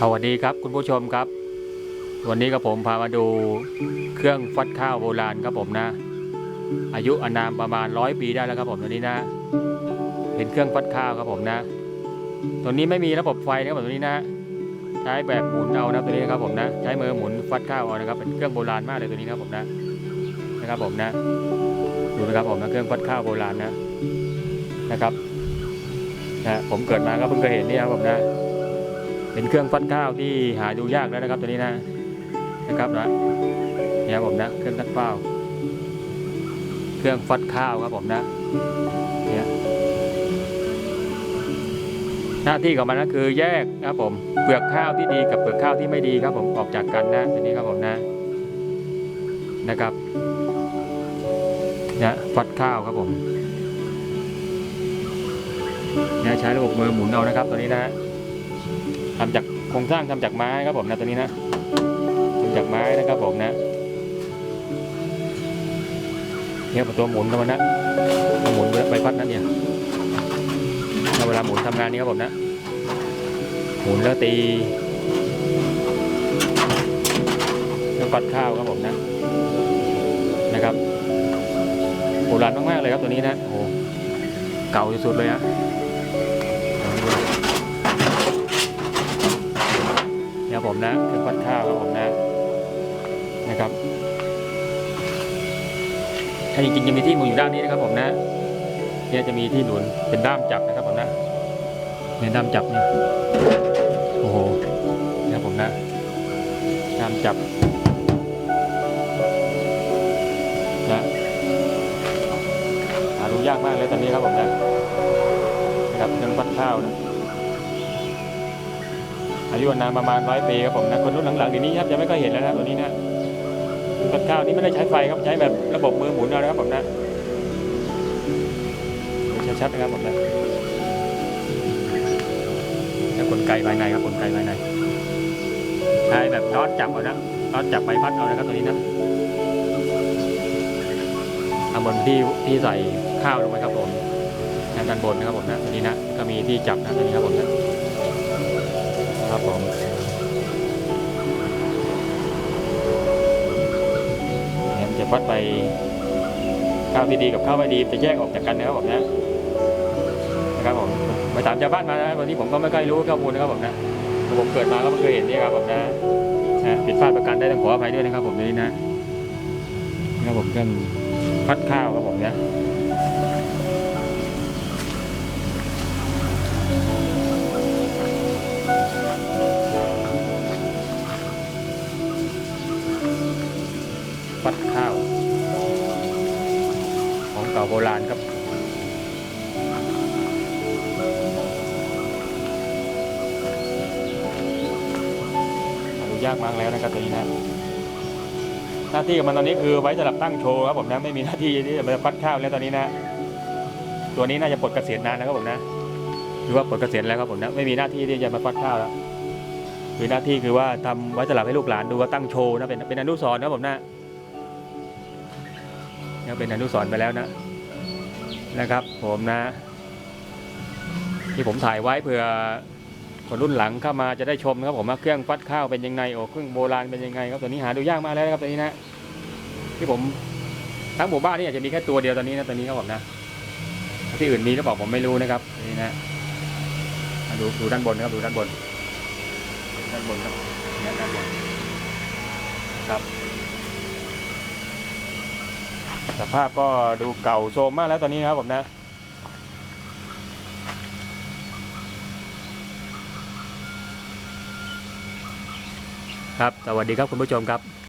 สวัสดีครับคุณผู้ชมครับ วันนี้กับผมพามาดูเครื่องฟัดข้าวโบราณครับผมนะ อายุอานามประมาณร้อยปีได้แล้วครับผมตัวนี้นะ เป็นเครื่องฟัดข้าวครับผมนะตัวนี้ไม่มีระบบไฟนะครับผมตัวนี้นะ ใช้แบบหมุนเอานะตัวนี้นะครับผมนะ ใช้มือหมุนฟัดข้าวเอานะครับ เป็นเครื่องโบราณมากเลยตัวนี้นะครับผมนะนะครับผมนะดูนะครับผมนะเครื่องฟัดข้าวโบราณนะนะครับนะผมเกิดมาก็เพิ่งเคยเห็นนี่ครับผมนะ เป็นเครื่องฟัดข้าวที่หาดูยากแล้วนะครับตัวนี้นะนะครับนะเนี่ยผมนะเครื่องฟัดข้าว เครื่องฟัดข้าวครับผมนะเนี่ยหน้าที่ของมันก็คือแยกนะครับผมเปลือกข้าวที่ดีกับเปลือกข้าวที่ไม่ดีครับผมออกจากกันนะตัวนี้ครับผมนะนะครับเนี่ยฟัดข้าวครับผมเนี่ยใช้ระบบมือหมุนเอานะครับตัวนี้นะ ทำจากโครงสร้างทำจากไม้ครับผมนะตัวนี้นะทำจากไม้นะครับผมนะเนี่ยตัวหมุนกันมันนะหมุนใบพัดนั่นเนี่ยแล้วเวลาหมุนทำงานนี้ครับผมนะ หมุนแล้วตีแล้วปัดข้าวครับผมนะนะครับโบราณมากๆเลยครับตัวนี้นะโอ้โหเก่าที่สุดเลยฮะ เนี่ยผมนะเครื่องปั้นข้าวครับผมนะนะครับถ้าจริงๆจะมีที่หมุนอยู่ด้านนี้นะครับผมนะเนี่ยจะมีที่หนุนเป็นด้ามจับนะครับผมนะเนี่ยด้ามจับเนี่ยโอ้โหเนี่ยผมนะด้ามจับนะหาดูยากมากเลยตอนนี้ครับผมนะนะครับเรื่องปั้นข้าวนะ อายุอานประมาณร้อยปีครับผมนะคนรุ่นหลังๆเดี๋ยวนี้ครับจะไม่ค่อยเห็นแล้วนะตัวนี้นะต้นข้าวนี้ไม่ได้ใช้ไฟครับใช้แบบระบบมือหมุนเอานะครับผมนะชัดๆนะครับผมนะแล้วกลไกภายในครับกลไกภายในใช้แบบน็อตจับเอานะน็อตจับใบพัดเอานะครับตัวนี้นะเอาบนที่ที่ใส่ข้าวลงไปครับผมด้านบนนะครับผมนะตัวนี้นะก็มีที่จับนะตัวนี้ครับผมนะ ครับผมเนี่ยจะพัดไปข้าวที่ดีกับข้าวไม่ดีจะแยกออกจากกันนะครับผมนะนะครับผมไปถามชาวบ้านมานะวันนี้ผมก็ไม่ค่อยรู้ข้อมูลนะครับผมนะผมเกิดมาก็ไม่เคยเห็นนี่ครับผมนะนะผิดพลาดประการได้ต้องขออภัยด้วยนะครับผมนี่นะนะครับผมเครื่องพัดข้าวครับผมนะ ข้าว ของเก่าโบราณครับดูยากมากแล้วนะครับตัวนี้นะ หน้าที่ของมันตอนนี้คือไว้สำหรับตั้งโชว์ครับผมนะไม่มีหน้าที่ที่จะมาพัดข้าวแล้วตอนนี้นะ ตัวนี้น่าจะปลดเกษียณนานนะครับผมนะหรือว่าปลดเกษียณแล้วครับผมนะไม่มีหน้าที่ที่จะมาพัดข้าวแล้วคือหน้าที่คือว่าทำไว้สำหรับให้ลูกหลานดูว่าตั้งโชว์นะเป็นเป็นอนุสรณ์นะครับผมนะ เนี่ยเป็นอนุสรณ์ไปแล้วนะนะครับ ผมนะ ที่ผมถ่ายไว้เผื่อคนรุ่นหลังเข้ามาจะได้ชมนะครับผมว่าเครื่องฟัดข้าวเป็นยังไงโอ้เครื่องโบราณเป็นยังไงครับตัวนี้หาดูยากมากแล้วนะครับตัวนี้นะ ที่ผมทั้งหมู่บ้านนี่อาจจะมีแค่ตัวเดียวตอนนี้นะตัวนี้ครับผมนะ ที่อื่นมีหรือเปล่าผมไม่รู้นะครับนี่นะดูดูด้านบนนะครับดูด้านบนด้านบนครับด้านบนครับ สภาพก็ดูเก่าโทรมมากแล้วตอนนี้นะครับผมนะ ครับ สวัสดีครับคุณผู้ชมครับ